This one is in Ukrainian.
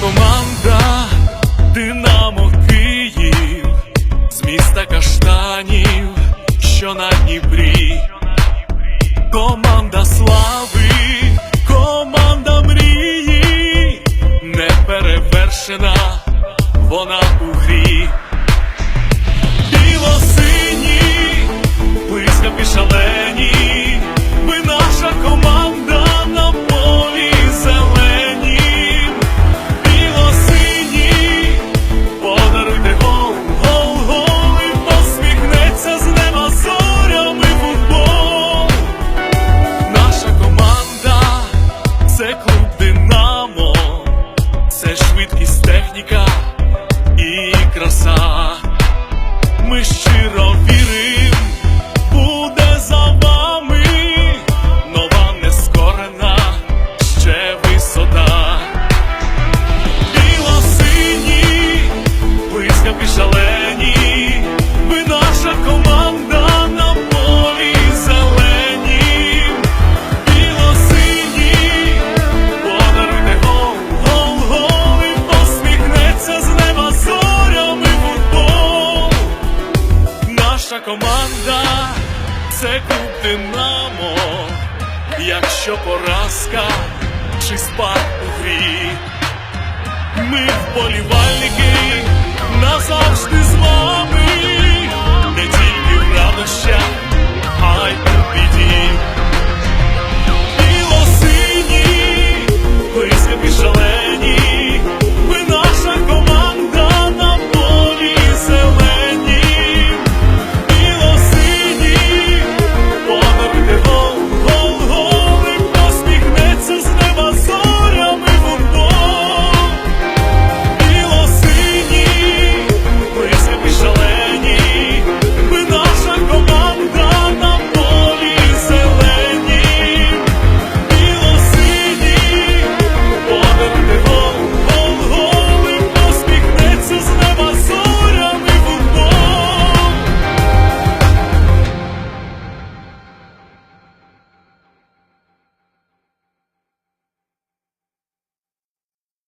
команда Динамо Київ з міста Каштанів, що на Дніпрі, команда слави, команда мрії, не перевершена, вона у грі. Біло команда, це клуб Динамо, якщо поразка чи спад у грі, ми вболівальники назавжди з вами.